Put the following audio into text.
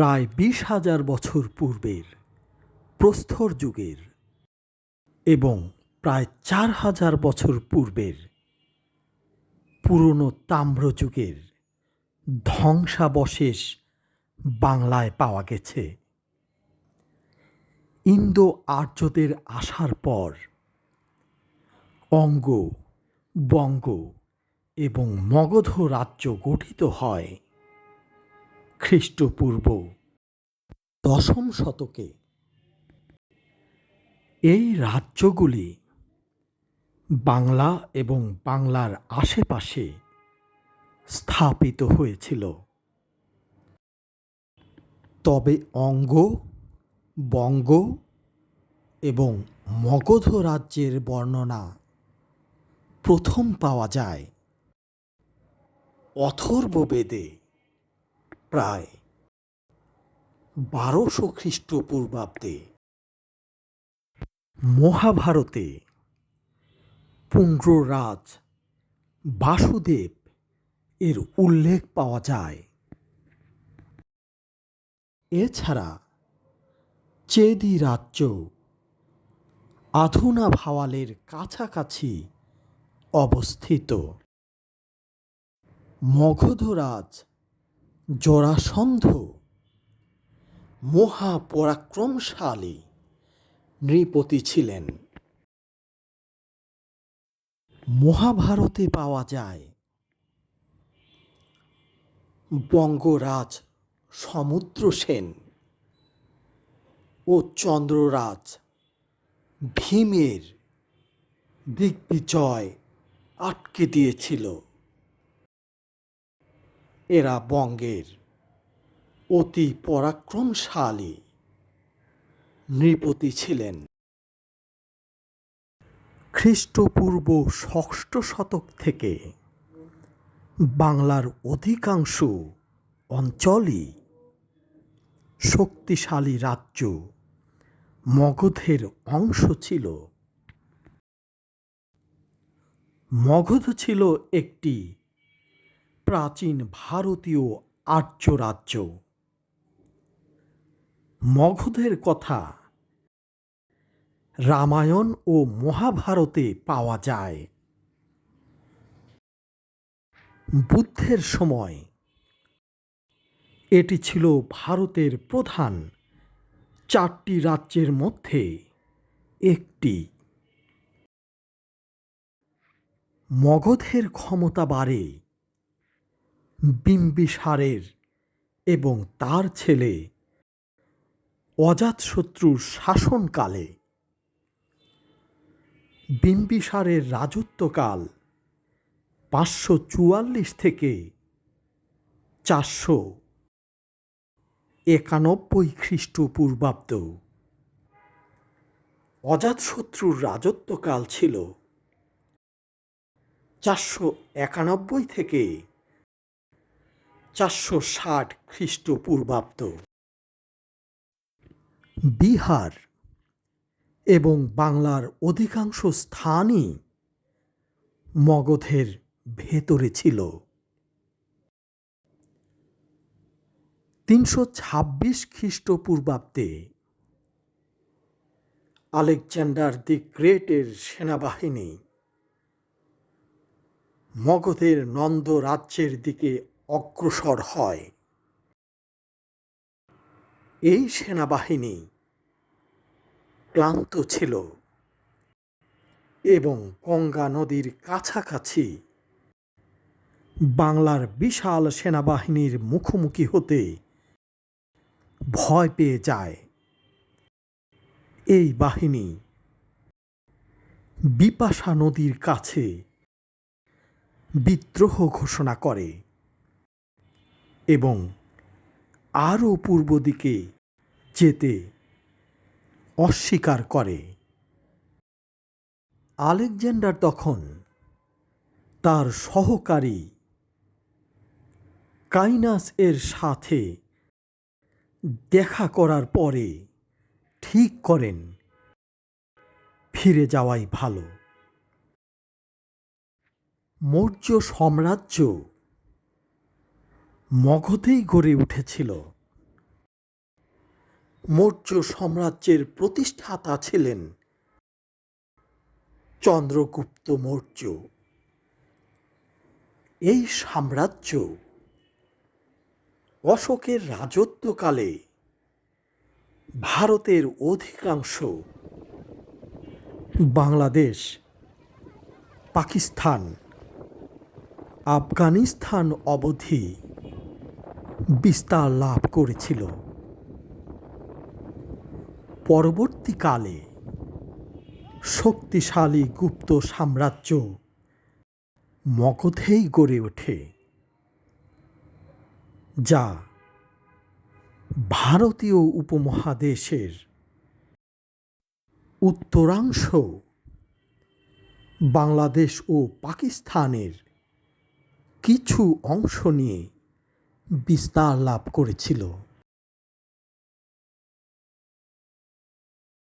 প্রায় বিশ হাজার বছর পূর্বের প্রস্তর যুগের এবং প্রায় চার হাজার বছর পূর্বের পুরনো তাম্রযুগের ধ্বংসাবশেষ বাংলায় পাওয়া গেছে। ইন্দো আর্যদের আসার পর অঙ্গ, বঙ্গ এবং মগধ রাজ্য গঠিত হয় খ্রিস্টপূর্ব। দশম শতকে এই রাজ্যগুলি বাংলা এবং বাংলার আশেপাশে স্থাপিত হয়েছিল। তবে অঙ্গ, বঙ্গ এবং মগধ রাজ্যের বর্ণনা প্রথম পাওয়া যায়। অথর্ববেদে প্রায় বারোশো খ্রিস্টপূর্বাব্দে মহাভারতে পুণ্ড্ররাজ বাসুদেব এর উল্লেখ পাওয়া যায়। এছাড়া চেদি রাজ্য আধুনা ভাওয়ালের কাছাকাছি অবস্থিত। মগধরাজ জরাসন্ধ, মহাপরাক্রমশালী নৃপতি ছিলেন। মহাভারতে পাওয়া যায় বঙ্গরাজ সমুদ্রসেন ও চন্দ্ররাজ ভীমের দিগ্বিজয় আটকে দিয়েছিল। এরা বঙ্গের অতি পরাক্রমশালী নৃপতি ছিলেন। খ্রিস্টপূর্ব ষষ্ঠ শতক থেকে বাংলার অধিকাংশ অঞ্চলই শক্তিশালী রাজ্য মগধের অংশ ছিল। মগধ ছিল একটি প্রাচীন ভারতীয় আর্য রাজ্য মগধের কথা রামায়ণ ও মহাভারতে পাওয়া যায়। বুদ্ধের সময় এটি ছিল ভারতের প্রধান চারটি রাজ্যের মধ্যে একটি। মগধের ক্ষমতা বাড়ে বিম্বিসারের এবং তার ছেলে অজাতশত্রুর শাসনকালে। বিম্বিসারের রাজত্বকাল পাঁচশো চুয়াল্লিশ থেকে চারশো একানব্বই খ্রিস্টপূর্বাব্দ। অজাতশত্রুর রাজত্বকাল ছিল চারশো একানব্বই থেকে চারশো ষাট খ্রিস্টপূর্বাব্দ। বিহার এবং বাংলার অধিকাংশ স্থানই মগধের ভেতরে ছিল। তিনশো ছাব্বিশ খ্রিস্টপূর্বাব্দে আলেকজান্ডার দি গ্রেটের সেনাবাহিনী মগধের নন্দ রাজ্যের দিকে অগ্রসর হয়। এই সেনাবাহিনী ক্লান্ত ছিল এবং গঙ্গা নদীর কাছাকাছি বাংলার বিশাল সেনাবাহিনীর মুখোমুখি হতে ভয় পেয়ে যায়। এই বাহিনী বিপাশা নদীর কাছে বিদ্রোহ ঘোষণা করে। এবং আরও পূর্ব দিকে যেতে অস্বীকার করে। আলেকজান্ডার তখন তার সহকারী কাইনাস এর সাথে দেখা করার পরে ঠিক করেন, ফিরে যাওয়াই ভালো। মৌর্য সাম্রাজ্য মগধেই গড়ে উঠেছিল। মৌর্য সাম্রাজ্যের প্রতিষ্ঠাতা ছিলেন চন্দ্রগুপ্ত মৌর্য। এই সাম্রাজ্য অশোকের রাজত্বকালে ভারতের অধিকাংশ বাংলাদেশ, পাকিস্তান, আফগানিস্তান অবধি বিস্তার লাভ করেছিল। পরবর্তীকালে শক্তিশালী গুপ্ত সাম্রাজ্য মগধেই গড়ে ওঠে, যা ভারতীয় উপমহাদেশের উত্তরাংশ বাংলাদেশ ও পাকিস্তানের কিছু অংশ নিয়ে বিস্তার লাভ করেছিল।